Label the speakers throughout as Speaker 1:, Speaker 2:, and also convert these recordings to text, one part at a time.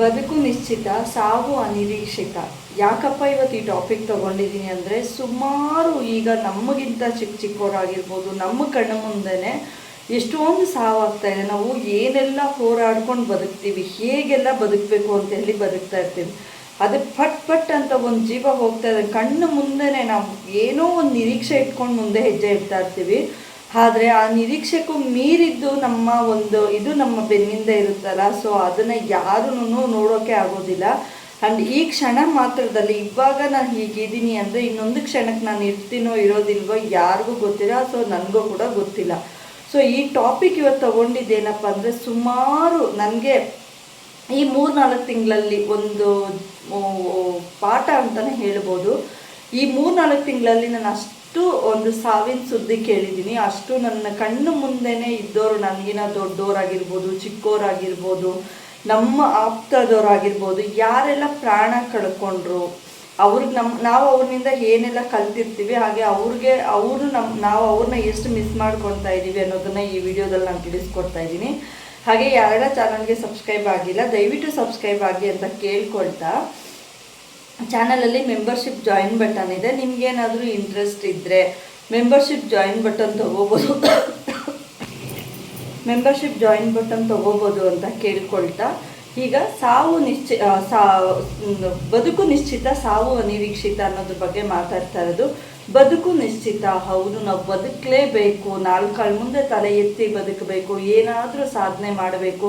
Speaker 1: ಬದುಕು ನಿಶ್ಚಿತ, ಸಾವು ಅನಿರೀಕ್ಷಿತ. ಯಾಕಪ್ಪ ಇವತ್ತು ಈ ಟಾಪಿಕ್ ತಗೊಂಡಿದ್ದೀನಿ ಅಂದರೆ, ಸುಮಾರು ಈಗ ನಮಗಿಂತ ಚಿಕ್ಕ ಚಿಕ್ಕವರಾಗಿರ್ಬೋದು ನಮ್ಮ ಕಣ್ಣು ಮುಂದೆನೆ ಎಷ್ಟೊಂದು ಸಾವಾಗ್ತಾ ಇದೆ. ನಾವು ಏನೆಲ್ಲ ಹೋರಾಡ್ಕೊಂಡು ಬದುಕ್ತೀವಿ, ಹೇಗೆಲ್ಲ ಬದುಕಬೇಕು ಅಂತ ಹೇಳಿ ಬದುಕ್ತಾ ಇರ್ತೀವಿ. ಅದು ಪಟ್ ಪಟ್ ಅಂತ ಒಂದು ಜೀವ ಹೋಗ್ತಾ ಇದೆ. ಕಣ್ಣು ಮುಂದೆನೆ ನಾವು ಏನೋ ಒಂದು ನಿರೀಕ್ಷೆ ಇಟ್ಕೊಂಡು ಮುಂದೆ ಹೆಜ್ಜೆ ಇಡ್ತಾ ಇರ್ತೀವಿ. ಆದರೆ ಆ ನಿರೀಕ್ಷೆಗೂ ಮೀರಿದ್ದು ನಮ್ಮ ಒಂದು ಇದು ನಮ್ಮ ಬೆನ್ನಿಂದ ಇರುತ್ತಲ್ಲ ಸೊ ಅದನ್ನು ಯಾರೂ ನೋಡೋಕೆ ಆಗೋದಿಲ್ಲ. ಆ್ಯಂಡ್ ಈ ಕ್ಷಣ ಮಾತ್ರದಲ್ಲಿ ಇವಾಗ ನಾನು ಹೀಗಿದ್ದೀನಿ ಅಂದರೆ ಇನ್ನೊಂದು ಕ್ಷಣಕ್ಕೆ ನಾನು ಇರ್ತೀನೋ ಇರೋದಿಲ್ವೋ ಯಾರಿಗೂ ಗೊತ್ತಿಲ್ಲ ಸೊ ನನಗೂ ಕೂಡ ಗೊತ್ತಿಲ್ಲ. ಸೊ ಈ ಟಾಪಿಕ್ ಇವತ್ತು ತಗೊಂಡಿದ್ದೇನಪ್ಪ ಅಂದರೆ ಸುಮಾರು ನನಗೆ ಈ ಮೂರು ನಾಲ್ಕು ತಿಂಗಳಲ್ಲಿ ಒಂದು ಪಾಠ ಅಂತಲೇ ಹೇಳ್ಬೋದು. ಈ ಮೂರು ನಾಲ್ಕು ತಿಂಗಳಲ್ಲಿ ನಾನು ಅಷ್ಟು ಒಂದು ಸಾವಿನ ಸುದ್ದಿ ಕೇಳಿದ್ದೀನಿ. ಅಷ್ಟು ನನ್ನ ಕಣ್ಣು ಮುಂದೆನೇ ಇದ್ದವರು ನನಗಿನ ದೊಡ್ಡವರಾಗಿರ್ಬೋದು ಚಿಕ್ಕೋರಾಗಿರ್ಬೋದು, ನಮ್ಮ ಆಪ್ತದವರಾಗಿರ್ಬೋದು, ಯಾರೆಲ್ಲ ಪ್ರಾಣ ಕಳ್ಕೊಂಡ್ರು, ಅವ್ರಿಗೆ ನಮ್ಮ ನಾವು ಅವ್ರನಿಂದ ಏನೆಲ್ಲ ಕಲ್ತಿರ್ತೀವಿ, ಹಾಗೆ ಅವ್ರಿಗೆ ಅವರು ನಮ್ಮ ನಾವು ಅವ್ರನ್ನ ಎಷ್ಟು ಮಿಸ್ ಮಾಡ್ಕೊಳ್ತಾ ಇದ್ದೀವಿ ಅನ್ನೋದನ್ನು ಈ ವಿಡಿಯೋದಲ್ಲಿ ನಾನು ತಿಳಿಸ್ಕೊಡ್ತಾ ಇದ್ದೀನಿ ಹಾಗೆ ಯಾರೆಲ್ಲ ಚಾನಲ್ಗೆ ಸಬ್ಸ್ಕ್ರೈಬ್ ಆಗಿಲ್ಲ, ದಯವಿಟ್ಟು ಸಬ್ಸ್ಕ್ರೈಬ್ ಆಗಿ ಅಂತ ಕೇಳ್ಕೊಳ್ತಾ. ಚಾನಲಲ್ಲಿ ಮೆಂಬರ್ಶಿಪ್ ಜಾಯಿನ್ ಬಟನ್ ಇದೆ. ನಿಮಗೇನಾದರೂ ಇಂಟ್ರೆಸ್ಟ್ ಇದ್ದರೆ ಮೆಂಬರ್ಶಿಪ್ ಜಾಯಿನ್ ಬಟನ್ ತೊಗೋಬೋದು. ಮೆಂಬರ್ಶಿಪ್ ಜಾಯಿನ್ ಬಟನ್ ತೊಗೋಬೋದು ಅಂತ ಕೇಳ್ಕೊಳ್ತಾ. ಈಗ ಸಾವು ನಿಶ್ಚಿ ಸಾ ಬದುಕು ನಿಶ್ಚಿತ ಸಾವು ಅನಿರೀಕ್ಷಿತ ಅನ್ನೋದ್ರ ಬಗ್ಗೆ ಮಾತಾಡ್ತಾ ಇರೋದು. ಬದುಕು ನಿಶ್ಚಿತ, ಹೌದು, ನಾವು ಬದುಕಲೇಬೇಕು. ನಾಲ್ಕಾಳು ಮುಂದೆ ತಲೆ ಎತ್ತಿ ಬದುಕಬೇಕು. ಏನಾದರೂ ಸಾಧನೆ ಮಾಡಬೇಕು.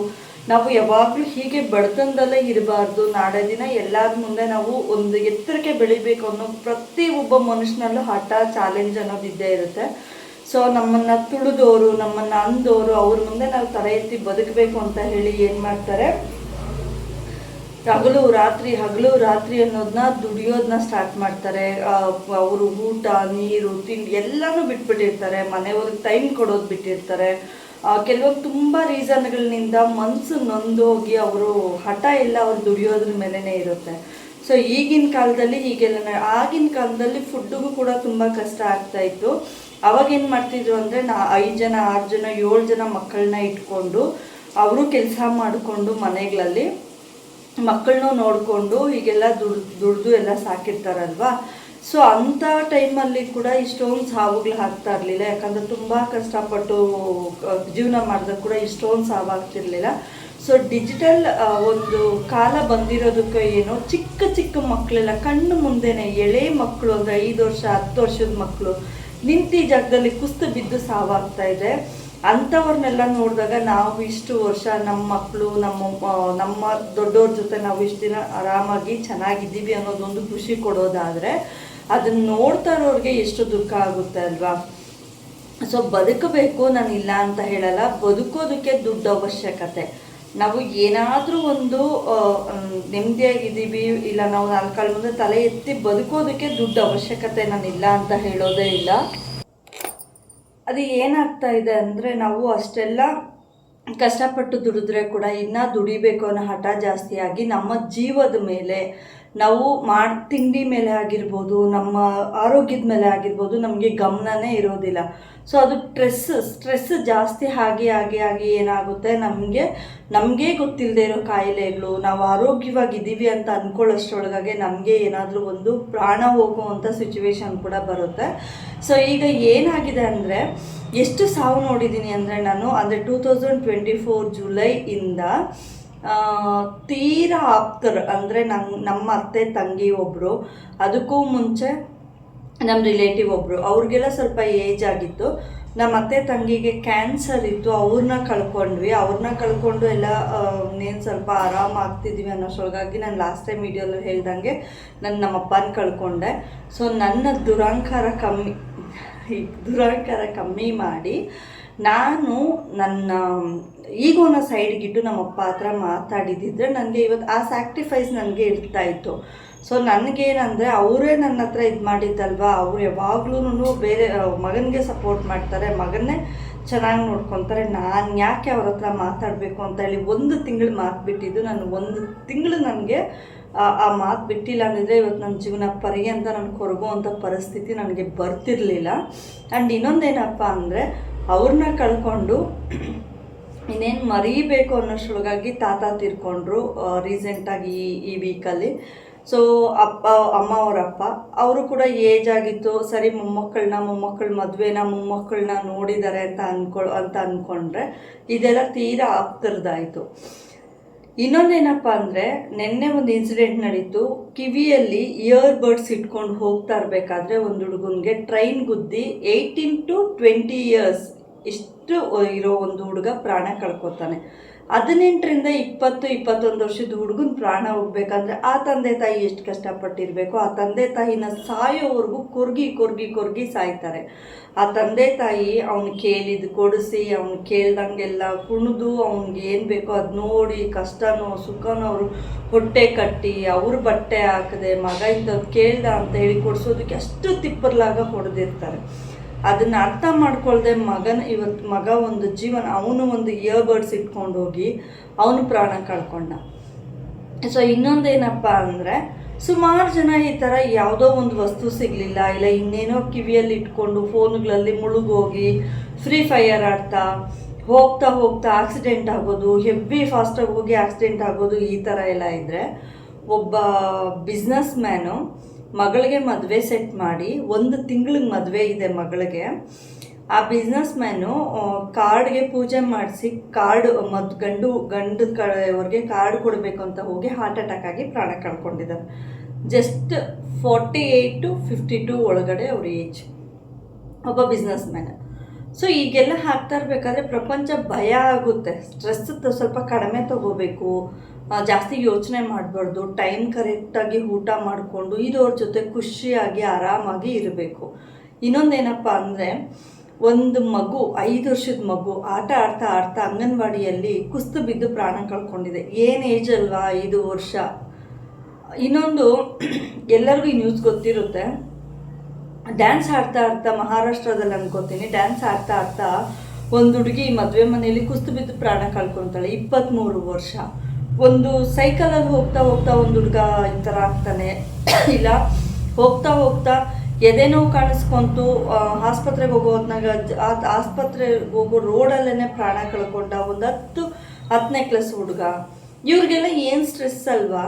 Speaker 1: ನಾವು ಯಾವಾಗಲೂ ಹೀಗೆ ಬಡತನದಲ್ಲೇ ಇರಬಾರ್ದು. ನಾಳೆ ದಿನ ಎಲ್ಲರ ಮುಂದೆ ನಾವು ಒಂದು ಎತ್ತರಕ್ಕೆ ಬೆಳಿಬೇಕು ಅನ್ನೋ ಪ್ರತಿ ಒಬ್ಬ ಮನುಷ್ಯನಲ್ಲೂ ಹಠ ಚಾಲೆಂಜ್ ಅನ್ನೋದು ಇದ್ದೇ ಇರುತ್ತೆ. ಸೊ ನಮ್ಮನ್ನ ತುಳಿದವರು ನಮ್ಮನ್ನ ಅಂದವರು ಅವ್ರ ಮುಂದೆ ನಾವು ತಲೆ ಎತ್ತಿ ಬದುಕಬೇಕು ಅಂತ ಹೇಳಿ ಏನು ಮಾಡ್ತಾರೆ? ಹಗಲು ರಾತ್ರಿ ಹಗಲು ರಾತ್ರಿ ಅನ್ನೋದನ್ನ ದುಡಿಯೋದನ್ನ ಸ್ಟಾರ್ಟ್ ಮಾಡ್ತಾರೆ. ಅವರು ಊಟ, ನೀರು, ತಿಂಡಿ ಎಲ್ಲನೂ ಬಿಟ್ಬಿಟ್ಟಿರ್ತಾರೆ. ಮನೆಯವ್ರಿಗೆ ಟೈಮ್ ಕೊಡೋದು ಬಿಟ್ಟಿರ್ತಾರೆ. ಆ, ಕೆಲವೊಂದು ತುಂಬ ರೀಸನ್ಗಳಿಂದ ಮನಸ್ಸು ನೊಂದೋಗಿ ಅವರು ಹಠ ಎಲ್ಲ ಅವ್ರು ದುಡಿಯೋದ್ರ ಮೇಲೇ ಇರುತ್ತೆ. ಸೊ ಈಗಿನ ಕಾಲದಲ್ಲಿ ಹೀಗೆಲ್ಲ ಆಗಿನ ಕಾಲದಲ್ಲಿ ಫುಡ್ಡಿಗೂ ಕೂಡ ತುಂಬ ಕಷ್ಟ ಆಗ್ತಾ ಇತ್ತು. ಅವಾಗ ಏನು ಮಾಡ್ತಿದ್ರು ಅಂದರೆ ನಾ ಐದು ಜನ ಆರು ಜನ ಏಳು ಜನ ಮಕ್ಕಳನ್ನ ಇಟ್ಕೊಂಡು ಅವರು ಕೆಲಸ ಮಾಡಿಕೊಂಡು ಮನೆಗಳಲ್ಲಿ ಮಕ್ಕಳನ್ನೂ ನೋಡಿಕೊಂಡು ಹೀಗೆಲ್ಲ ದುಡ್ದು ದುಡ್ದು ಎಲ್ಲ ಸಾಕಿರ್ತಾರಲ್ವಾ? ಸೊ ಅಂಥ ಟೈಮಲ್ಲಿ ಕೂಡ ಇಷ್ಟೊಂದು ಸಾವುಗಳು ಆಗ್ತಾ ಇರಲಿಲ್ಲ. ಯಾಕಂದರೆ ತುಂಬ ಕಷ್ಟಪಟ್ಟು ಜೀವನ ಮಾಡಿದಾಗ ಕೂಡ ಇಷ್ಟೊಂದು ಸಾವಾಗ್ತಿರ್ಲಿಲ್ಲ ಸೊ ಡಿಜಿಟಲ್ ಒಂದು ಕಾಲ ಬಂದಿರೋದಕ್ಕೆ ಏನೋ ಚಿಕ್ಕ ಚಿಕ್ಕ ಮಕ್ಕಳೆಲ್ಲ ಕಣ್ಣು ಮುಂದೆನೆ ಎಳೆ ಮಕ್ಕಳು ಅಂದರೆ ಐದು ವರ್ಷ, ಹತ್ತು ವರ್ಷದ ಮಕ್ಕಳು ನಿಂತಿ ಜಾಗದಲ್ಲಿ ಕುಸ್ತು ಬಿದ್ದು ಸಾವಾಗ್ತಾ ಇದೆ ಅಂಥವ್ರನ್ನೆಲ್ಲ ನೋಡಿದಾಗ ನಾವು ಇಷ್ಟು ವರ್ಷ ನಮ್ಮ ಮಕ್ಕಳು ನಮ್ಮ ನಮ್ಮ ದೊಡ್ಡವ್ರ ಜೊತೆ ನಾವು ಇಷ್ಟು ದಿನ ಆರಾಮಾಗಿ ಚೆನ್ನಾಗಿದ್ದೀವಿ ಅನ್ನೋದೊಂದು ಖುಷಿ ಕೊಡೋದಾದರೆ ಅದನ್ನ ನೋಡ್ತಾ ಇರೋರಿಗೆ ಎಷ್ಟು ದುಃಖ ಆಗುತ್ತೆ ಅಲ್ವಾ? ಸೊ ಬದುಕಬೇಕು, ನಾನು ಇಲ್ಲ ಅಂತ ಹೇಳಲ್ಲ, ಬದುಕೋದಕ್ಕೆ ದುಡ್ಡು ಅವಶ್ಯಕತೆ. ನಾವು ಏನಾದರೂ ಒಂದು ನೆಮ್ಮದಿಯಾಗಿದ್ದೀವಿ, ಇಲ್ಲ ನಾವು ನಾಲ್ಕಾಳು ಮುಂದೆ ತಲೆ ಎತ್ತಿ ಬದುಕೋದಕ್ಕೆ ದುಡ್ಡು ಅವಶ್ಯಕತೆ, ನಾನು ಇಲ್ಲ ಅಂತ ಹೇಳೋದೇ ಇಲ್ಲ. ಅದು ಏನಾಗ್ತಾ ಇದೆ ಅಂದರೆ ನಾವು ಅಷ್ಟೆಲ್ಲ ಕಷ್ಟಪಟ್ಟು ದುಡಿದ್ರೆ ಕೂಡ ಇನ್ನೂ ದುಡಿಬೇಕು ಅನ್ನೋ ಹಠ ಜಾಸ್ತಿಯಾಗಿ ನಮ್ಮ ಜೀವದ ಮೇಲೆ ನಾವು ಮಾಡಿ, ತಿಂಡಿ ಮೇಲೆ ಆಗಿರ್ಬೋದು, ನಮ್ಮ ಆರೋಗ್ಯದ ಮೇಲೆ ಆಗಿರ್ಬೋದು, ನಮಗೆ ಗಮನನೇ ಇರೋದಿಲ್ಲ. ಸೊ ಅದು ಸ್ಟ್ರೆಸ್ ಸ್ಟ್ರೆಸ್ ಜಾಸ್ತಿ ಆಗಿ ಆಗಿ ಆಗಿ ಏನಾಗುತ್ತೆ? ನಮಗೆ ನಮಗೆ ಗೊತ್ತಿಲ್ಲದೆ ಇರೋ ಕಾಯಿಲೆಗಳು. ನಾವು ಆರೋಗ್ಯವಾಗಿದ್ದೀವಿ ಅಂತ ಅಂದ್ಕೊಳ್ಳೋಷ್ಟೊಳಗಾಗೆ ನಮಗೆ ಏನಾದರೂ ಒಂದು ಪ್ರಾಣ ಹೋಗುವಂಥ ಸಿಚುವೇಶನ್ ಕೂಡ ಬರುತ್ತೆ. ಸೊ ಈಗ ಏನಾಗಿದೆ ಅಂದರೆ, ಎಷ್ಟು ಸಾವು ನೋಡಿದ್ದೀನಿ ಅಂದರೆ ನಾನು, ಅಂದರೆ ಟೂ ತೌಸಂಡ್ ಟ್ವೆಂಟಿ ಫೋರ್ ಜುಲೈಯಿಂದ ತೀರಾ ಆಪ್ತರು, ಅಂದರೆ ನಮ್ಮ ನಮ್ಮ ಅತ್ತೆ, ತಂಗಿ ಒಬ್ಬರು ಅದಕ್ಕೂ ಮುಂಚೆ ನಮ್ಮ ರಿಲೇಟಿವ್ ಒಬ್ಬರು ಅವ್ರಿಗೆಲ್ಲ ಸ್ವಲ್ಪ ಏಜ್ ಆಗಿತ್ತು. ನಮ್ಮ ಅತ್ತೆ, ತಂಗಿಗೆ ಕ್ಯಾನ್ಸರ್ ಇತ್ತು ಅವ್ರನ್ನ ಕಳ್ಕೊಂಡ್ವಿ. ಅವ್ರನ್ನ ಕಳ್ಕೊಂಡು ಎಲ್ಲ ಇನ್ನೇನು ಸ್ವಲ್ಪ ಆರಾಮ ಆಗ್ತಿದ್ದೀವಿ ಅನ್ನೋಷ್ಟೊಳಗಾಗಿ ನಾನು ಲಾಸ್ಟ್ ಟೈಮ್ ವೀಡಿಯೋಲ್ಲಿ ಹೇಳ್ದಂಗೆ ನಾನು ನಮ್ಮ ಅಪ್ಪನ ಕಳ್ಕೊಂಡೆ. ಸೊ ನನ್ನ ದುರಂಕಾರ ಕಮ್ಮಿ ದುರಂಕಾರ ಕಮ್ಮಿ ಮಾಡಿ, ನಾನು ನನ್ನ ಈಗೋನ ಸೈಡ್ಗಿಟ್ಟು ನಮ್ಮ ಅಪ್ಪ ಹತ್ರ ಮಾತಾಡಿದ್ದಿದ್ರೆ ನನಗೆ ಇವತ್ತು ಆ ಸ್ಯಾಕ್ರಿಫೈಸ್ ನನಗೆ ಇರ್ತಾ ಇತ್ತು. ಸೊ ನನಗೇನಂದರೆ ಅವರೇ ನನ್ನ ಹತ್ರ ಇದು ಮಾಡಿದ್ದಲ್ವಾ? ಅವ್ರು ಯಾವಾಗ್ಲೂ ಬೇರೆ ಮಗನಿಗೆ ಸಪೋರ್ಟ್ ಮಾಡ್ತಾರೆ, ಮಗನ್ನೇ ಚೆನ್ನಾಗಿ ನೋಡ್ಕೊತಾರೆ. ನಾನು ಯಾಕೆ ಅವ್ರ ಹತ್ರ ಮಾತಾಡಬೇಕು ಅಂತ ಹೇಳಿ ಒಂದು ತಿಂಗಳು ಮಾತು ಬಿಟ್ಟಿದ್ದು. ನಾನು ಒಂದು ತಿಂಗಳು ನನಗೆ, ಆ- ಮಾತು ಬಿಟ್ಟಿಲ್ಲ ಅಂದಿದ್ರೆ ಇವತ್ತು ನನ್ನ ಜೀವನ ಅಂತ ನನಗೆ ಕೊರಗುವಂಥ ಪರಿಸ್ಥಿತಿ ನನಗೆ ಬರ್ತಿರಲಿಲ್ಲ. ಆ್ಯಂಡ್ ಇನ್ನೊಂದೇನಪ್ಪ ಅಂದರೆ ಅವ್ರನ್ನ ಕಳ್ಕೊಂಡು ಇನ್ನೇನು ಮರೀಬೇಕು ಅನ್ನೋಷ್ರೊಳಗಾಗಿ ತಾತ ತೀರ್ಕೊಂಡ್ರು ರೀಸೆಂಟಾಗಿ ಈ ಈ ವೀಕಲ್ಲಿ ಸೊ ಅಪ್ಪ, ಅಮ್ಮ ಅವರಪ್ಪ, ಅವರು ಕೂಡ ಏಜ್ ಆಗಿತ್ತು. ಸರಿ ಮೊಮ್ಮಕ್ಕಳನ್ನ ಮೊಮ್ಮಕ್ಕಳ ಮದುವೆನ ಮೊಮ್ಮಕ್ಕಳನ್ನ ನೋಡಿದ್ದಾರೆ ಅಂತ ಅಂದ್ಕೊಳ್ ಅಂತ ಅಂದ್ಕೊಂಡ್ರೆ ಇದೆಲ್ಲ ತೀರಾ ಆಪ್ತರದಾಯಿತು ಇನ್ನೊಂದೇನಪ್ಪ ಅಂದರೆ, ನಿನ್ನೆ ಒಂದು ಇನ್ಸಿಡೆಂಟ್ ನಡೀತು. ಕಿವಿಯಲ್ಲಿ ಇಯರ್ ಬರ್ಡ್ಸ್ ಇಟ್ಕೊಂಡು ಹೋಗ್ತಾ ಇರಬೇಕಾದ್ರೆ ಒಂದು ಹುಡುಗನಿಗೆ ಟ್ರೈನ್ ಗುದ್ದಿ ಏಯ್ಟೀನ್ ಟು ಟ್ವೆಂಟಿ ಇಯರ್ಸ್ ಇಷ್ಟು ಇರೋ ಒಂದು ಹುಡುಗ ಪ್ರಾಣ ಕಳ್ಕೊತಾನೆ. ಹದಿನೆಂಟರಿಂದ ಇಪ್ಪತ್ತು, ಇಪ್ಪತ್ತೊಂದು ವರ್ಷದ ಹುಡುಗನ ಪ್ರಾಣ ಹೋಗ್ಬೇಕಂದ್ರೆ ಆ ತಂದೆ ತಾಯಿ ಎಷ್ಟು ಕಷ್ಟಪಟ್ಟಿರಬೇಕು ಆ ತಂದೆ ತಾಯಿನ ಸಾಯೋವರೆಗೂ ಕೊರ್ಗಿ ಕೊರ್ಗಿ ಕೊರ್ಗಿ ಸಾಯ್ತಾರೆ. ಆ ತಂದೆ ತಾಯಿ ಅವ್ನು ಕೇಳಿದ್ದು ಕೊಡಿಸಿ, ಅವ್ನು ಕೇಳ್ದಂಗೆಲ್ಲ ಕುಣಿದು, ಅವ್ನಿಗೆ ಏನು ಬೇಕೋ ಅದು ನೋಡಿ ಕಷ್ಟನೋ, ಸುಖನೋ ಅವರು ಹೊಟ್ಟೆ ಕಟ್ಟಿ, ಅವ್ರ ಬಟ್ಟೆ ಹಾಕದೆ ಮಗ ಇಂಥದ್ದು ಕೇಳ್ದ ಅಂತ ಹೇಳಿ ಕೊಡಿಸೋದಕ್ಕೆ ಅಷ್ಟು ತಿಪ್ಪರ್ಲಾಗ ಹೊಡೆದಿರ್ತಾರೆ. ಅದನ್ನ ಅರ್ಥ ಮಾಡ್ಕೊಳ್ದೆ ಮಗನ ಇವತ್ತು ಮಗ ಒಂದು ಜೀವನ, ಅವನು ಒಂದು ಇಯರ್ಬಡ್ಸ್ ಇಟ್ಕೊಂಡು ಹೋಗಿ ಅವನು ಪ್ರಾಣ ಕಳ್ಕೊಂಡ. ಸೊ ಇನ್ನೊಂದೇನಪ್ಪ ಅಂದರೆ, ಸುಮಾರು ಜನ ಈ ಥರ ಯಾವುದೋ ಒಂದು ವಸ್ತು ಸಿಗಲಿಲ್ಲ, ಇಲ್ಲ ಇನ್ನೇನೋ ಕಿವಿಯಲ್ಲಿ ಇಟ್ಕೊಂಡು ಫೋನ್ಗಳಲ್ಲಿ ಮುಳುಗೋಗಿ ಫ್ರೀ ಫೈರ್ ಆಡ್ತಾ, ಹೋಗ್ತಾ ಹೋಗ್ತಾ ಆಕ್ಸಿಡೆಂಟ್ ಆಗೋದು ಹೆವಿ ಫಾಸ್ಟಾಗಿ ಹೋಗಿ ಆಕ್ಸಿಡೆಂಟ್ ಆಗೋದು ಈ ಥರ ಎಲ್ಲ ಇದ್ದರೆ ಒಬ್ಬ ಬಿಸ್ನೆಸ್ ಮ್ಯಾನು ಮಗಳಿಗೆ ಮದುವೆ ಸೆಟ್ ಮಾಡಿ, ಒಂದು ತಿಂಗಳಿಗೆ ಮದುವೆ ಇದೆ ಮಗಳಿಗೆ. ಆ ಬಿಸ್ನೆಸ್ ಮ್ಯಾನು ಕಾರ್ಡ್ಗೆ ಪೂಜೆ ಮಾಡಿಸಿ ಕಾರ್ಡ್ ಮದ್, ಗಂಡು ಗಂಡು ಕಡೆಯವ್ರಿಗೆ ಕಾರ್ಡ್ ಕೊಡಬೇಕು ಅಂತ ಹೋಗಿ ಹಾರ್ಟ್ ಅಟ್ಯಾಕ್ ಆಗಿ ಪ್ರಾಣ ಕಳ್ಕೊಂಡಿದ್ದಾರೆ. Just forty eight to fifty two ಒಳಗಡೆ ಅವ್ರ ಏಜ್ ಒಬ್ಬ ಬಿಸ್ನೆಸ್ ಮ್ಯಾನ್ ಸೊ ಈಗೆಲ್ಲ ಹಾಕ್ತಾ ಇರಬೇಕಾದ್ರೆ ಪ್ರಪಂಚ ಭಯ ಆಗುತ್ತೆ. ಸ್ಟ್ರೆಸ್ ಸ್ವಲ್ಪ ಕಡಿಮೆ ತಗೋಬೇಕು. ಜಾಸ್ತಿ ಯೋಚನೆ ಮಾಡಬಾರ್ದು. ಟೈಮ್ ಕರೆಕ್ಟಾಗಿ ಊಟ ಮಾಡಿಕೊಂಡು ಇರೋರ ಜೊತೆ ಖುಷಿಯಾಗಿ, ಆರಾಮಾಗಿ ಇರಬೇಕು. ಇನ್ನೊಂದೇನಪ್ಪ ಅಂದರೆ, ಒಂದು ಮಗು, ಐದು ವರ್ಷದ ಮಗು, ಆಟ ಆಡ್ತಾ ಆಡ್ತಾ ಅಂಗನವಾಡಿಯಲ್ಲಿ ಕುಸ್ತು ಬಿದ್ದು ಪ್ರಾಣ ಕಳ್ಕೊಂಡಿದೆ. ಏನು ಏಜ್ ಅಲ್ವಾ? ಐದು ವರ್ಷ. ಇನ್ನೊಂದು, ಎಲ್ಲರಿಗೂ ಈ ನ್ಯೂಸ್ ಗೊತ್ತಿರುತ್ತೆ. ಡ್ಯಾನ್ಸ್ ಆಡ್ತಾ ಆಡ್ತಾ ಮಹಾರಾಷ್ಟ್ರದಲ್ಲಿ ಅನ್ಕೋತೀನಿ. ಡ್ಯಾನ್ಸ್ ಆಡ್ತಾ ಆಡ್ತಾ ಒಂದು ಹುಡುಗಿ ಮದುವೆ ಮನೆಯಲ್ಲಿ ಕುಸ್ತು ಬಿದ್ದು ಪ್ರಾಣ ಕಳ್ಕೊತಾಳೆ. ಇಪ್ಪತ್ತ್ಮೂರು ವರ್ಷ. ಒಂದು ಸೈಕಲಲ್ಲಿ ಹೋಗ್ತಾ ಹೋಗ್ತಾ ಒಂದು ಹುಡುಗ ಈ ಥರ ಆಗ್ತಾನೆ. ಇಲ್ಲ, ಹೋಗ್ತಾ ಹೋಗ್ತಾ ಎದೆ ನೋವು ಕಾಣಿಸ್ಕೊಂತು ಆಸ್ಪತ್ರೆಗೆ ಹೋಗೋ ಹೊತ್ನಾಗ ಆಸ್ಪತ್ರೆಗೆ ಹೋಗೋ ರೋಡಲ್ಲೇ ಪ್ರಾಣ ಕಳ್ಕೊಂಡ ಒಂದು ಹತ್ತು ಹತ್ತನೇ ಕ್ಲಾಸ್ ಹುಡುಗ. ಇವ್ರಿಗೆಲ್ಲ ಏನು ಸ್ಟ್ರೆಸ್ ಅಲ್ವಾ?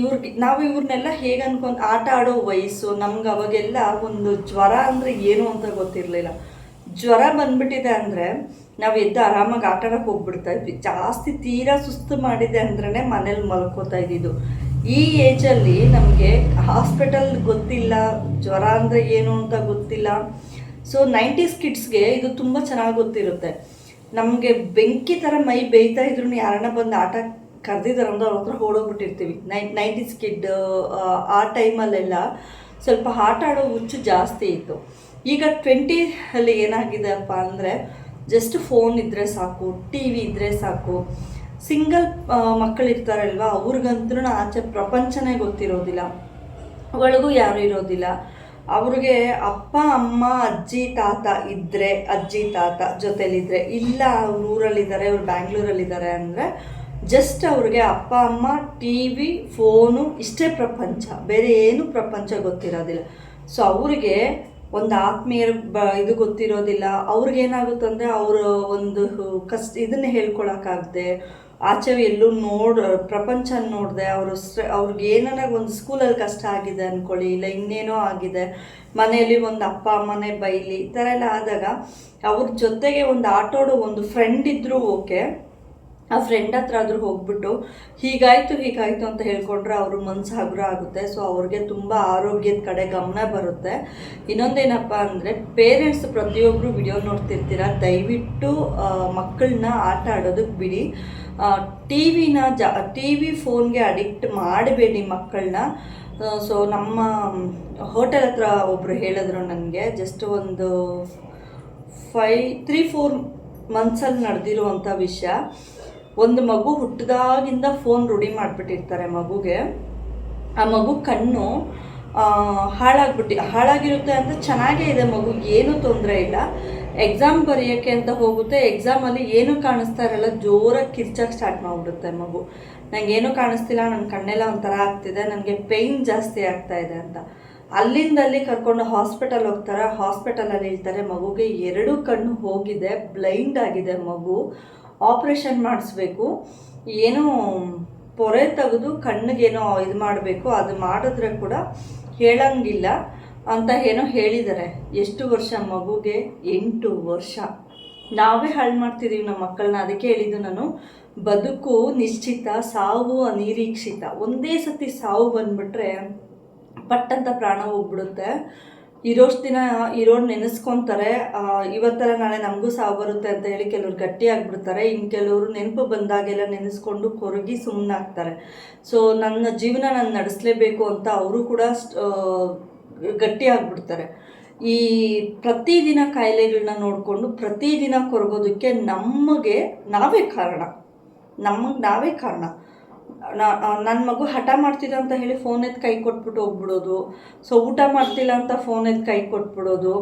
Speaker 1: ಇವ್ರಿಗೆ, ನಾವು ಇವ್ರನ್ನೆಲ್ಲ ಹೇಗೆ ಅನ್ಕೊಂಡು, ಆಟ ಆಡೋ ವಯಸ್ಸು, ನಮ್ಗೆ ಅವಾಗೆಲ್ಲ ಒಂದು ಜ್ವರ ಅಂದರೆ ಏನು ಅಂತ ಗೊತ್ತಿರಲಿಲ್ಲ. ಜ್ವರ ಬಂದ್ಬಿಟ್ಟಿದೆ ಅಂದರೆ ನಾವು ಎದ್ದು ಆರಾಮಾಗಿ ಆಟ ಹೋಗ್ಬಿಡ್ತಾ ಇದ್ವಿ. ಜಾಸ್ತಿ ತೀರಾ ಸುಸ್ತು ಮಾಡಿದೆ ಅಂದ್ರೆ ಮನೇಲಿ ಮಲ್ಕೋತಾ ಇದ್ದಿದ್ದು. ಈ ಏಜಲ್ಲಿ ನಮಗೆ ಹಾಸ್ಪಿಟಲ್ ಗೊತ್ತಿಲ್ಲ, ಜ್ವರ ಅಂದರೆ ಏನು ಅಂತ ಗೊತ್ತಿಲ್ಲ. ಸೊ ನೈಂಟೀಸ್ ಕಿಡ್ಸ್ಗೆ ಇದು ತುಂಬ ಚೆನ್ನಾಗಿ ಗೊತ್ತಿರುತ್ತೆ. ನಮಗೆ ಬೆಂಕಿ ಥರ ಮೈ ಬೇಯ್ತಾ ಇದ್ರು ಯಾರನ್ನ ಬಂದು ಆಟ ಕರೆದಿದ್ದಾರೆ ಅಂದ್ರೆ ಅವ್ರ ಹತ್ರ ಓಡೋಗ್ಬಿಟ್ಟಿರ್ತೀವಿ. ನೈ ನೈಂಟೀಸ್ ಕಿಡ್ ಆ ಟೈಮಲ್ಲೆಲ್ಲ ಸ್ವಲ್ಪ ಆಟ ಆಡೋ ಹುಚ್ಚು ಜಾಸ್ತಿ ಇತ್ತು. ಈಗ ಟ್ವೆಂಟಿ ಅಲ್ಲಿ ಏನಾಗಿದೆಪ್ಪ ಅಂದರೆ ಜಸ್ಟ್ ಫೋನ್ ಇದ್ದರೆ ಸಾಕು ಟಿ ವಿ ಇದ್ದರೆ ಸಾಕು ಸಿಂಗಲ್ ಮಕ್ಕಳಿರ್ತಾರಲ್ವ, ಅವ್ರಿಗಂತೂ ಆಚೆ ಪ್ರಪಂಚನೇ ಗೊತ್ತಿರೋದಿಲ್ಲ. ಒಳಗೂ ಯಾರು ಇರೋದಿಲ್ಲ. ಅವ್ರಿಗೆ ಅಪ್ಪ, ಅಮ್ಮ, ಅಜ್ಜಿ, ತಾತ ಇದ್ದರೆ ಅಜ್ಜಿ, ತಾತ ಜೊತೆಲಿದ್ರೆ, ಇಲ್ಲ ಅವ್ರ ಊರಲ್ಲಿದ್ದಾರೆ, ಅವ್ರು ಬ್ಯಾಂಗ್ಳೂರಲ್ಲಿದ್ದಾರೆ ಅಂದರೆ ಜಸ್ಟ್ ಅವ್ರಿಗೆ ಅಪ್ಪ, ಅಮ್ಮ ಟಿ ವಿ ಫೋನು ಇಷ್ಟೇ ಪ್ರಪಂಚ. ಬೇರೆ ಏನು ಪ್ರಪಂಚ ಗೊತ್ತಿರೋದಿಲ್ಲ. ಸೊ ಅವ್ರಿಗೆ ಒಂದು ಆತ್ಮೀಯರ ಬ ಇದು ಗೊತ್ತಿರೋದಿಲ್ಲ. ಅವ್ರಿಗೇನಾಗುತ್ತಂದರೆ ಅವರು ಒಂದು ಕಷ್ಟ ಇದನ್ನೇ ಹೇಳ್ಕೊಳಕ್ಕಾಗದೆ. ಆಚೆ ಎಲ್ಲೂ ನೋಡ ಪ್ರಪಂಚ ನೋಡಿದೆ. ಅವರು ಅವ್ರಿಗೆ ಏನಾರ ಒಂದು ಸ್ಕೂಲಲ್ಲಿ ಕಷ್ಟ ಆಗಿದೆ ಅಂದ್ಕೊಳ್ಳಿ ಇಲ್ಲ ಇನ್ನೇನೋ ಆಗಿದೆ. ಮನೆಯಲ್ಲಿ ಒಂದು ಅಪ್ಪ, ಅಮ್ಮನೆ ಬೈಲಿ. ಈ ಥರ ಎಲ್ಲ ಆದಾಗ ಅವ್ರ ಜೊತೆಗೆ ಒಂದು ಆಟೋಡೋ ಒಂದು ಫ್ರೆಂಡ್ ಇದ್ದರೂ ಓಕೆ. ಆ ಫ್ರೆಂಡ್ ಹತ್ರ ಆದರೂ ಹೋಗ್ಬಿಟ್ಟು, ಹೀಗಾಯಿತು ಹೀಗಾಯಿತು ಅಂತ ಹೇಳ್ಕೊಂಡ್ರೆ ಅವರು ಮನ್ಸು ಹಗುರ ಆಗುತ್ತೆ. ಸೊ ಅವ್ರಿಗೆ ತುಂಬ ಆರೋಗ್ಯದ ಕಡೆ ಗಮನ ಬರುತ್ತೆ. ಇನ್ನೊಂದೇನಪ್ಪ ಅಂದರೆ ಪೇರೆಂಟ್ಸ್ ಪ್ರತಿಯೊಬ್ಬರು ವಿಡಿಯೋ ನೋಡ್ತಿರ್ತೀರ? ದಯವಿಟ್ಟು ಮಕ್ಕಳನ್ನ ಆಟ ಆಡೋದಕ್ಕೆ ಬಿಡಿ. ಟಿ ವಿನ ಜಾ, ಟಿ ವಿ ಫೋನ್ಗೆ ಅಡಿಕ್ಟ್ ಮಾಡಬೇಡಿ ಮಕ್ಕಳನ್ನ ಸೊ ನಮ್ಮ ಹೋಟೆಲ್ ಹತ್ರ ಒಬ್ಬರು ಹೇಳಿದ್ರು ನನಗೆ ಜಸ್ಟ್ ಒಂದು ಫೈ ತ್ರೀ ಫೋರ್ ಮಂತ್ಸಲ್ಲಿ ನಡೆದಿರುವಂಥ ವಿಷಯ. ಒಂದು ಮಗು ಹುಟ್ಟಿದಾಗಿಂದ ಫೋನ್ ರೂಢಿ ಮಾಡಿಬಿಟ್ಟಿರ್ತಾರೆ ಮಗುಗೆ. ಆ ಮಗು ಕಣ್ಣು ಹಾಳಾಗ್ಬಿಟ್ಟು, ಹಾಳಾಗಿರುತ್ತೆ ಅಂದರೆ ಚೆನ್ನಾಗೇ ಇದೆ ಮಗು, ಏನು ತೊಂದರೆ ಇಲ್ಲ. ಎಕ್ಸಾಮ್ ಬರೆಯೋಕ್ಕೆ ಅಂತ ಹೋಗುತ್ತೆ ಎಕ್ಸಾಮಲ್ಲಿ ಏನೂ ಕಾಣಿಸ್ತಾ ಇರಲ್ಲ, ಜೋರಾಗಿ ಕಿರ್ಚಕ್ಕೆ ಸ್ಟಾರ್ಟ್ ಮಾಡಿಬಿಡುತ್ತೆ ಮಗು. ನಂಗೆ ಏನೂ ಕಾಣಿಸ್ತಿಲ್ಲ ನನ್ನ ಕಣ್ಣೆಲ್ಲ ಒಂಥರ ಆಗ್ತಿದೆ, ನನಗೆ ಪೇಯ್ನ್ ಜಾಸ್ತಿ ಆಗ್ತಾ ಇದೆ ಅಂತ. ಅಲ್ಲಿಂದಲ್ಲಿ ಕರ್ಕೊಂಡು ಹಾಸ್ಪಿಟಲ್ ಹೋಗ್ತಾರೆ ಹಾಸ್ಪಿಟಲಲ್ಲಿ ಇರ್ತಾರೆ ಮಗುಗೆ ಎರಡು ಕಣ್ಣು ಹೋಗಿದೆ ಬ್ಲೈಂಡ್ ಆಗಿದೆ ಮಗು. ಆಪ್ರೇಷನ್ ಮಾಡಿಸ್ಬೇಕು. ಏನೋ ಪೊರೆ ತೆಗೆದು ಕಣ್ಣಿಗೇನೋ ಇದು ಮಾಡಬೇಕು, ಅದು ಮಾಡಿದ್ರೆ ಕೂಡ ಹೇಳಂಗಿಲ್ಲ ಅಂತ ಏನೋ ಹೇಳಿದ್ದಾರೆ. ಎಷ್ಟು ವರ್ಷ ಮಗುಗೆ? ಎಂಟು ವರ್ಷ. ನಾವೇ ಹಾಳು ಮಾಡ್ತಿದ್ದೀವಿ ನಮ್ಮ ಮಕ್ಕಳನ್ನ. ಅದಕ್ಕೆ ಹೇಳಿದ್ದು ನಾನು, ಬದುಕು ನಿಶ್ಚಿತ, ಸಾವು ಅನಿರೀಕ್ಷಿತ. ಒಂದೇ ಸತಿ ಸಾವು ಬಂದ್ಬಿಟ್ರೆ ಪಟ್ಟಂತ ಪ್ರಾಣ ಹೋಗ್ಬಿಡುತ್ತೆ. ಇರೋಷ್ಟು ದಿನ ಇರೋರು ನೆನೆಸ್ಕೊತಾರೆ ಇವತ್ತರ ನಾಳೆ ನಮಗೂ ಸಾವು ಬರುತ್ತೆ ಅಂತ ಹೇಳಿ ಕೆಲವರು ಗಟ್ಟಿ ಆಗ್ಬಿಡ್ತಾರೆ ಇನ್ನು ಕೆಲವರು ನೆನಪು ಬಂದಾಗೆಲ್ಲ ನೆನೆಸ್ಕೊಂಡು ಕೊರಗಿ ಸುಮ್ಮನಾಗ್ತಾರೆ ಸೊ ನನ್ನ ಜೀವನ ನಾನು ನಡೆಸಲೇಬೇಕು ಅಂತ ಅವರು ಕೂಡ ಗಟ್ಟಿ ಆಗ್ಬಿಡ್ತಾರೆ ಈ ಪ್ರತಿದಿನ ಕಾಯಿಲೆಗಳನ್ನ ನೋಡಿಕೊಂಡು ಪ್ರತಿದಿನ ಕೊರಗೋದಕ್ಕೆ ನಮಗೆ ನಾವೇ ಕಾರಣ. ನಮಗೆ ನಾವೇ ಕಾರಣ. ನನ್ನ ಮಗು ಹಠ ಮಾಡ್ತಿದೆ ಅಂತ ಹೇಳಿ ಫೋನ್ ಎತ್ತು ಕೈ ಕೊಟ್ಬಿಟ್ಟು ಹೋಗ್ಬಿಡೋದು. ಸೊ ಊಟ ಮಾಡ್ತಿಲ್ಲ ಅಂತ ಫೋನ್ ಎತ್ತು ಕೈ ಕೊಟ್ಬಿಡೋದು.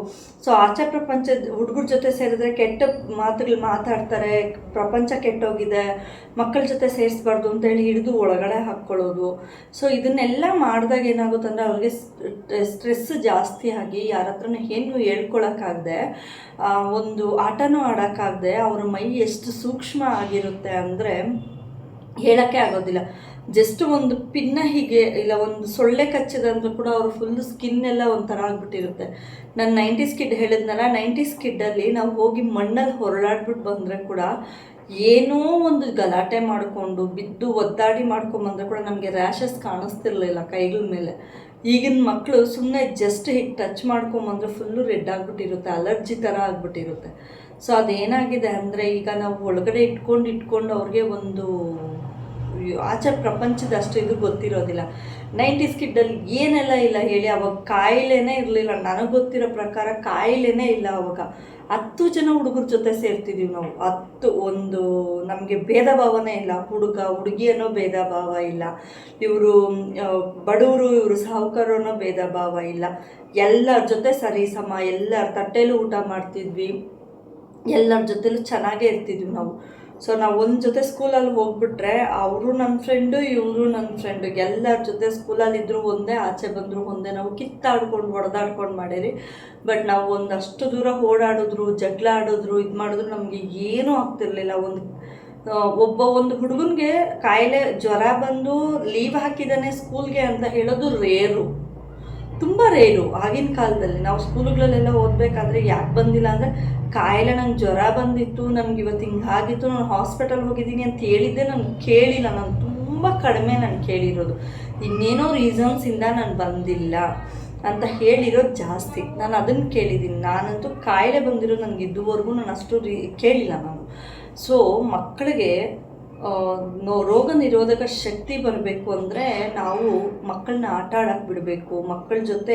Speaker 1: ಸೊ ಆಚೆ ಪ್ರಪಂಚದ ಹುಡುಗರ ಜೊತೆ ಸೇರಿದ್ರೆ ಕೆಟ್ಟ ಮಾತುಗಳು ಮಾತಾಡ್ತಾರೆ, ಪ್ರಪಂಚ ಕೆಟ್ಟೋಗಿದೆ, ಮಕ್ಕಳ ಜೊತೆ ಸೇರಿಸ್ಬಾರ್ದು ಅಂತ ಹೇಳಿ ಹಿಡಿದು ಒಳಗಡೆ ಹಾಕ್ಕೊಳ್ಳೋದು. ಸೊ ಇದನ್ನೆಲ್ಲ ಮಾಡಿದಾಗ ಏನಾಗುತ್ತೆ ಅಂದರೆ ಅವ್ರಿಗೆ ಸ್ಟ್ರೆಸ್ ಜಾಸ್ತಿ ಆಗಿ ಯಾರ ಹತ್ರನೂ ಏನು ಹೇಳ್ಕೊಳಕ್ಕಾಗದೆ ಒಂದು ಆಟನೂ ಆಡೋಕ್ಕಾಗದೆ ಅವ್ರ ಮೈ ಎಷ್ಟು ಸೂಕ್ಷ್ಮ ಆಗಿರುತ್ತೆ ಅಂದರೆ ಹೇಳೋಕ್ಕೆ ಆಗೋದಿಲ್ಲ. ಜಸ್ಟ್ ಒಂದು ಪಿನ್ನ ಹೀಗೆ ಇಲ್ಲ, ಒಂದು ಸೊಳ್ಳೆ ಕಚ್ಚಿದಂದ್ರೂ ಕೂಡ ಅವ್ರು ಫುಲ್ ಸ್ಕಿನ್ ಎಲ್ಲ ಒಂಥರ ಆಗ್ಬಿಟ್ಟಿರುತ್ತೆ. ನಾನು ನೈಂಟೀಸ್ ಕಿಡ್ ಹೇಳಿದ್ನಲ್ಲ ನೈಂಟೀಸ್ ಕಿಡ್ಡಲ್ಲಿ ನಾವು ಹೋಗಿ ಮಣ್ಣಲ್ಲಿ ಹೊರಳಾಡ್ಬಿಟ್ಟು ಬಂದರೆ ಕೂಡ ಏನೋ ಒಂದು ಗಲಾಟೆ ಮಾಡಿಕೊಂಡು, ಬಿದ್ದು ಒದ್ದಾಡಿ ಮಾಡ್ಕೊಂಬಂದ್ರೆ ಕೂಡ ನಮಗೆ ರ್ಯಾಷಸ್ ಕಾಣಿಸ್ತಿರ್ಲಿಲ್ಲ ಕೈಗಳ ಮೇಲೆ. ಈಗಿನ ಮಕ್ಕಳು ಸುಮ್ಮನೆ ಜಸ್ಟ್ ಹೀಗೆ ಟಚ್ ಮಾಡ್ಕೊಂಬಂದ್ರೆ ಫುಲ್ಲು ರೆಡ್ ಆಗಿಬಿಟ್ಟಿರುತ್ತೆ ಅಲರ್ಜಿ ಥರ ಆಗಿಬಿಟ್ಟಿರುತ್ತೆ. ಸೊ ಅದೇನಾಗಿದೆ ಅಂದರೆ ಈಗ ನಾವು ಒಳಗಡೆ ಇಟ್ಕೊಂಡು ಇಟ್ಕೊಂಡು ಅವ್ರಿಗೆ ಒಂದು ಆಚೆ ಪ್ರಪಂಚದ ಅಷ್ಟು ಇದು ಗೊತ್ತಿರೋದಿಲ್ಲ. ನೈಂಟಿ ಸ್ಕಿಡ್ಡಲ್ಲಿ ಏನೆಲ್ಲ ಇಲ್ಲ ಹೇಳಿ, ಅವಾಗ ಕಾಯಿಲೆನೇ ಇರಲಿಲ್ಲ. ನನಗೆ ಗೊತ್ತಿರೋ ಪ್ರಕಾರ ಕಾಯಿಲೆನೇ ಇಲ್ಲ ಅವಾಗ. ಹತ್ತು ಜನ ಹುಡುಗರ ಜೊತೆ ಸೇರ್ತಿದ್ದೀವಿ ನಾವು. ಹತ್ತು, ಒಂದು, ನಮಗೆ ಭೇದ ಭಾವನೇ ಇಲ್ಲ. ಹುಡುಗ, ಹುಡುಗಿ ಅನ್ನೋ ಭೇದ ಭಾವ ಇಲ್ಲ. ಇವರು ಬಡವರು, ಇವರು ಸಾಹುಕಾರು ಅನ್ನೋ ಭೇದ ಭಾವ ಇಲ್ಲ. ಎಲ್ಲರ ಜೊತೆ ಸರಿ ಸಮ, ಎಲ್ಲರ ತಟ್ಟೆಲೂ ಊಟ ಮಾಡ್ತಿದ್ವಿ. ಎಲ್ಲರ ಜೊತೆಲೂ ಚೆನ್ನಾಗೇ ಇರ್ತಿದ್ವಿ ನಾವು. ಸೊ ನಾವು ಒಂದು ಜೊತೆ ಸ್ಕೂಲಲ್ಲಿ ಹೋಗ್ಬಿಟ್ರೆ ಅವರು ನನ್ನ ಫ್ರೆಂಡು ಇವರು ನನ್ನ ಫ್ರೆಂಡು ಎಲ್ಲರ ಜೊತೆ ಸ್ಕೂಲಲ್ಲಿ ಇದ್ದರೂ ಒಂದೇ, ಆಚೆ ಬಂದರೂ ಒಂದೇ. ನಾವು ಕಿತ್ತಾಡ್ಕೊಂಡು ಹೊಡೆದಾಡ್ಕೊಂಡು ಮಾಡಿರಿ. ಬಟ್ ನಾವು ಒಂದಷ್ಟು ದೂರ ಓಡಾಡಿದ್ರು, ಜಗಳ ಆಡಿದ್ರು, ಇದು ಮಾಡಿದ್ರು ನಮಗೆ ಏನೂ ಆಗ್ತಿರಲಿಲ್ಲ. ಒಂದು ಒಬ್ಬ ಒಂದು ಹುಡುಗನಿಗೆ ಕಾಯಿಲೆ ಜ್ವರ ಬಂದು ಲೀವ್ ಹಾಕಿದ್ದಾನೆ ಸ್ಕೂಲ್ಗೆ ಅಂತ ಹೇಳೋದು ರೇರು ತುಂಬ ರೇರು ಆಗಿನ ಕಾಲದಲ್ಲಿ ನಾವು ಸ್ಕೂಲುಗಳಲ್ಲೆಲ್ಲ ಓದಬೇಕಾದ್ರೆ ಯಾಕೆ ಬಂದಿಲ್ಲ ಅಂದರೆ ಕಾಯಿಲೆ ನಂಗೆ ಜ್ವರ ಬಂದಿತ್ತು, ನನಗೆ ಇವತ್ತು ಹಿಂಗಾಗಿತ್ತು, ನಾನು ಹಾಸ್ಪಿಟಲ್ ಹೋಗಿದ್ದೀನಿ ಅಂತ ಹೇಳಿದ್ದೆ ನಾನು ಕೇಳಿಲ್ಲ. ನಾನು ತುಂಬ ಕಡಿಮೆ ನಾನು ಕೇಳಿರೋದು. ಇನ್ನೇನೋ ರೀಸನ್ಸಿಂದ ನಾನು ಬಂದಿಲ್ಲ ಅಂತ ಹೇಳಿರೋದು ಜಾಸ್ತಿ. ನಾನು ಅದನ್ನು ಕೇಳಿದ್ದೀನಿ. ನಾನಂತೂ ಕಾಯಿಲೆ ಬಂದಿರೋ ನನಗೆ ಇದುವರೆಗೂ ನಾನು ಅಷ್ಟು ರೀ, ಕೇಳಿಲ್ಲ ನಾನು. ಸೊ ಮಕ್ಕಳಿಗೆ ನೋ- ರೋಗ ನಿರೋಧಕ ಶಕ್ತಿ ಬರಬೇಕು ಅಂದರೆ ನಾವು ಮಕ್ಕಳನ್ನ ಆಟ ಆಡಕ್ಕೆ ಬಿಡಬೇಕು. ಮಕ್ಕಳ ಜೊತೆ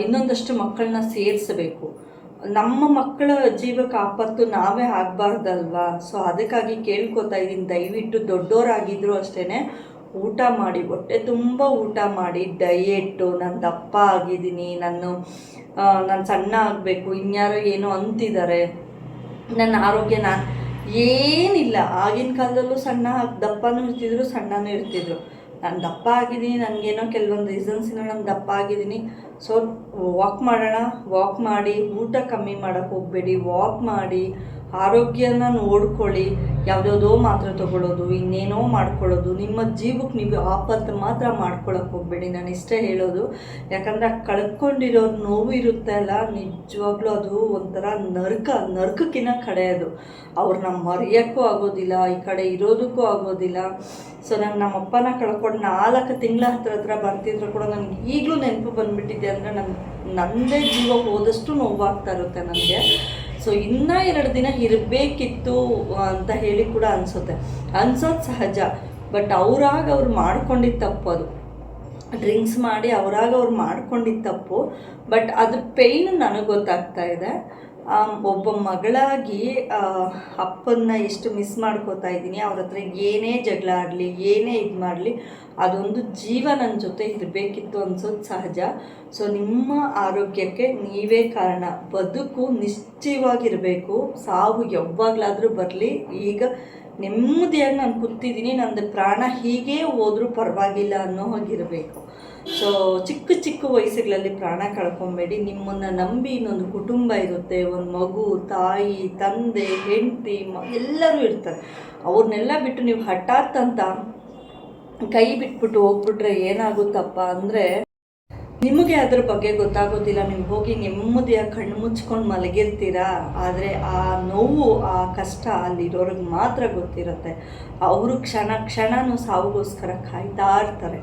Speaker 1: ಇನ್ನೊಂದಷ್ಟು ಮಕ್ಕಳನ್ನ ಸೇರಿಸಬೇಕು. ನಮ್ಮ ಮಕ್ಕಳ ಜೀವಕ್ಕೆ ಆಪತ್ತು ನಾವೇ ಆಗಬಾರ್ದಲ್ವಾ? ಸೊ ಅದಕ್ಕಾಗಿ ಕೇಳ್ಕೊತಾ ಇದ್ದೀನಿ. ದಯವಿಟ್ಟು ದೊಡ್ಡೋರಾಗಿದ್ದರೂ ಅಷ್ಟೇ ಊಟ ಮಾಡಿ, ಹೊಟ್ಟೆ ತುಂಬ ಊಟ ಮಾಡಿ ಡಯೆಟ್ಟು ನಾನು ದಪ್ಪ ಆಗಿದ್ದೀನಿ ನಾನು ನಾನು ಸಣ್ಣ ಆಗಬೇಕು, ಇನ್ಯಾರೋ ಏನೋ ಅಂತಿದ್ದಾರೆ. ನನ್ನ ಆರೋಗ್ಯ ನಾನು ಏನಿಲ್ಲ. ಆಗಿನ ಕಾಲದಲ್ಲೂ ಸಣ್ಣ ದಪ್ಪನೂ ಇರ್ತಿದ್ರು, ಸಣ್ಣನೂ ಇರ್ತಿದ್ರು. ನಾನು ದಪ್ಪ ಆಗಿದ್ದೀನಿ, ನನಗೇನೋ ಕೆಲವೊಂದು ರೀಸನ್ಸಿಂದ ನಾನು ದಪ್ಪ ಆಗಿದ್ದೀನಿ. ಸೊ ವಾಕ್ ಮಾಡೋಣ ವಾಕ್ ಮಾಡಿ, ಊಟ ಕಮ್ಮಿ ಮಾಡೋಕ್ಕೆ ಹೋಗಬೇಡಿ ವಾಕ್ ಮಾಡಿ ಆರೋಗ್ಯನ ನೋಡ್ಕೊಳ್ಳಿ, ಯಾವುದ್ಯಾವುದೋ ಮಾತ್ರ ತಗೊಳ್ಳೋದು, ಇನ್ನೇನೋ ಮಾಡ್ಕೊಳ್ಳೋದು, ನಿಮ್ಮ ಜೀವಕ್ಕೆ ನೀವು ಆಪತ್ತು ಮಾತ್ರ ಮಾಡ್ಕೊಳಕ್ಕೆ ಹೋಗಬೇಡಿ. ನಾನು ಇಷ್ಟೇ ಹೇಳೋದು, ಯಾಕಂದರೆ ಕಳ್ಕೊಂಡಿರೋ ನೋವು ಇರುತ್ತೆ ಅಲ್ಲ, ನಿಜವಾಗ್ಲೂ ಅದು ಒಂಥರ ನರ್ಕ ನರ್ಕಕ್ಕಿಂತ ಕಡೆ ಅದು. ಅವ್ರನ್ನ ಮರೆಯೋಕ್ಕೂ ಆಗೋದಿಲ್ಲ, ಈ ಕಡೆ ಇರೋದಕ್ಕೂ ಆಗೋದಿಲ್ಲ. ಸೊ ನಾನು ನಮ್ಮ ಅಪ್ಪನ ಕಳ್ಕೊಂಡು ನಾಲ್ಕು ತಿಂಗಳ ಹತ್ರ ಹತ್ರ ಬರ್ತಿದ್ರು ಕೂಡ ನನಗೆ ಈಗಲೂ ನೆನಪು ಬಂದುಬಿಟ್ಟಿದೆ ಅಂದರೆ ನನ್ನ ನನ್ನದೇ ಜೀವ ಹೋದಷ್ಟು ನೋವಾಗ್ತಾ ಇರುತ್ತೆ ನನಗೆ. ಸೊ ಇನ್ನೂ ಎರಡು ದಿನ ಇರಬೇಕಿತ್ತು ಅಂತ ಹೇಳಿ ಕೂಡ ಅನಿಸುತ್ತೆ. ಅನ್ಸೋದು ಸಹಜ. ಬಟ್ ಅವರಾಗ ಅವ್ರು ಮಾಡ್ಕೊಂಡಿದ್ದ ತಪ್ಪು ಅದು. ಡ್ರಿಂಕ್ಸ್ ಮಾಡಿ ಅವರಾಗ ಅವ್ರು ಮಾಡ್ಕೊಂಡಿದ್ದ ತಪ್ಪು. ಬಟ್ ಅದ್ರ ಪೇಯ್ನ್ ನನಗೆ ಗೊತ್ತಾಗ್ತಾ ಇದೆ. ಒಬ್ಬ ಮಗಳಾಗಿ ಅಪ್ಪನ್ನ ಎಷ್ಟು ಮಿಸ್ ಮಾಡ್ಕೋತಾ ಇದ್ದೀನಿ, ಅವ್ರ ಹತ್ರ ಏನೇ ಜಗಳ ಆಗಲಿ, ಏನೇ ಇದು ಮಾಡಲಿ, ಅದೊಂದು ಜೀವ ನನ್ನ ಜೊತೆ ಇರಬೇಕಿತ್ತು ಅನ್ಸೋದು ಸಹಜ. ಸೊ ನಿಮ್ಮ ಆರೋಗ್ಯಕ್ಕೆ ನೀವೇ ಕಾರಣ. ಬದುಕು ನಿಶ್ಚಯವಾಗಿರಬೇಕು. ಸಾವು ಯಾವಾಗಲಾದರೂ ಬರಲಿ. ಈಗ ನೆಮ್ಮದಿಯಾಗಿ ನಾನು ಕೂತಿದ್ದೀನಿ ನಂದು ಪ್ರಾಣ ಹೀಗೆ ಹೋದರೂ ಪರವಾಗಿಲ್ಲ ಅನ್ನೋ ಹಾಗಿರಬೇಕು. ಸೊ ಚಿಕ್ಕ ಚಿಕ್ಕ ವಯಸ್ಸುಗಳಲ್ಲಿ ಪ್ರಾಣ ಕಳ್ಕೊಬೇಡಿ. ನಿಮ್ಮನ್ನು ನಂಬಿ ಇನ್ನೊಂದು ಕುಟುಂಬ ಇರುತ್ತೆ. ಒಂದು ಮಗು, ತಾಯಿ, ತಂದೆ, ಹೆಂಡತಿ, ಮ, ಎಲ್ಲರೂ ಇರ್ತಾರೆ. ಅವ್ರನ್ನೆಲ್ಲ ಬಿಟ್ಟು ನೀವು ಹಠಾತ್ ಅಂತ ಕೈ ಬಿಟ್ಬಿಟ್ಟು ಹೋಗ್ಬಿಟ್ರೆ ಏನಾಗುತ್ತಪ್ಪ ಅಂದರೆ ನಿಮಗೆ ಅದ್ರ ಬಗ್ಗೆ ಗೊತ್ತಾಗೋದಿಲ್ಲ. ನೀವು ಹೋಗಿ ನೆಮ್ಮದಿಯಾಗಿ ಕಣ್ಣು ಮುಚ್ಕೊಂಡು ಮಲಗಿರ್ತೀರಾ? ಆದರೆ ಆ ನೋವು, ಆ ಕಷ್ಟ ಅಲ್ಲಿರೋರಿಗೆ ಮಾತ್ರ ಗೊತ್ತಿರುತ್ತೆ. ಅವರು ಕ್ಷಣ ಕ್ಷಣನೂ ಸಾವುಗೋಸ್ಕರ ಕಾಯ್ತಾ ಇರ್ತಾರೆ.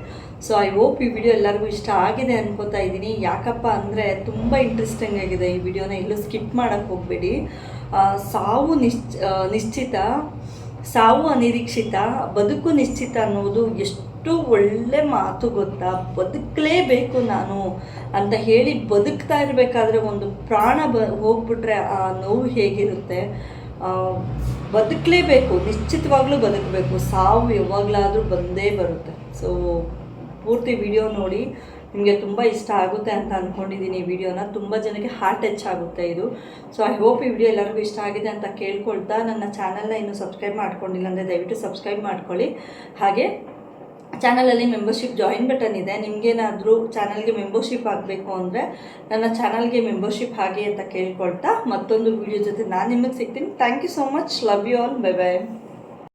Speaker 1: ಸೊ ಐ ಹೋಪ್ ಈ ವಿಡಿಯೋ ಎಲ್ಲರಿಗೂ ಇಷ್ಟ ಆಗಿದೆ ಅನ್ಕೋತಾ ಇದ್ದೀನಿ. ಯಾಕಪ್ಪ ಅಂದರೆ ತುಂಬ ಇಂಟ್ರೆಸ್ಟಿಂಗ್ ಆಗಿದೆ ಈ ವಿಡಿಯೋನ ಎಲ್ಲೂ ಸ್ಕಿಪ್ ಮಾಡೋಕ್ಕೆ ಹೋಗಬೇಡಿ. ಸಾವು ನಿಶ್ಚ ನಿಶ್ಚಿತ, ಸಾವು ಅನಿರೀಕ್ಷಿತ, ಬದುಕು ನಿಶ್ಚಿತ ಅನ್ನೋದು ಎಷ್ಟು ಒಳ್ಳೆ ಮಾತು ಗೊತ್ತಾ? ಬದುಕಲೇಬೇಕು ನಾನು ಅಂತ ಹೇಳಿ ಬದುಕ್ತಾ ಇರಬೇಕಾದ್ರೆ ಒಂದು ಪ್ರಾಣ ಬ, ಹೋಗ್ಬಿಟ್ರೆ ಆ ನೋವು ಹೇಗಿರುತ್ತೆ? ಬದುಕಲೇಬೇಕು, ನಿಶ್ಚಿತವಾಗ್ಲೂ ಬದುಕಬೇಕು. ಸಾವು ಯಾವಾಗಲಾದರೂ ಬಂದೇ ಬರುತ್ತೆ. ಸೊ ಪೂರ್ತಿ ವಿಡಿಯೋ ನೋಡಿ. ನಿಮಗೆ ತುಂಬ ಇಷ್ಟ ಆಗುತ್ತೆ ಅಂತ ಅಂದ್ಕೊಂಡಿದ್ದೀನಿ ಈ ವಿಡಿಯೋನ ತುಂಬ ಜನಕ್ಕೆ ಹಾರ್ಟ್ ಟಚ್ ಆಗುತ್ತೆ ಇದು. ಸೊ ಐ ಹೋಪ್ ಈ ವಿಡಿಯೋ ಎಲ್ಲರಿಗೂ ಇಷ್ಟ ಆಗಿದೆ ಅಂತ ಕೇಳ್ಕೊಳ್ತಾ. ನನ್ನ ಚಾನಲ್ನ ಇನ್ನೂ ಸಬ್ಸ್ಕ್ರೈಬ್ ಮಾಡ್ಕೊಂಡಿಲ್ಲ ಅಂದರೆ ದಯವಿಟ್ಟು ಸಬ್ಸ್ಕ್ರೈಬ್ ಮಾಡ್ಕೊಳ್ಳಿ. ಹಾಗೆ ಚಾನಲಲ್ಲಿ ಮೆಂಬರ್ಶಿಪ್ ಜಾಯಿನ್ ಬಟನ್ ಇದೆ. ನಿಮಗೇನಾದರೂ ಚಾನಲ್ಗೆ ಮೆಂಬರ್ಶಿಪ್ ಆಗಬೇಕು ಅಂದರೆ ನನ್ನ ಚಾನಲ್ಗೆ ಮೆಂಬರ್ಶಿಪ್ ಹಾಗೆ ಅಂತ ಕೇಳ್ಕೊಳ್ತಾ ಮತ್ತೊಂದು ವಿಡಿಯೋ ಜೊತೆ ನಾನು ನಿಮಗೆ ಸಿಗ್ತೀನಿ. Thank you so much love you all bye bye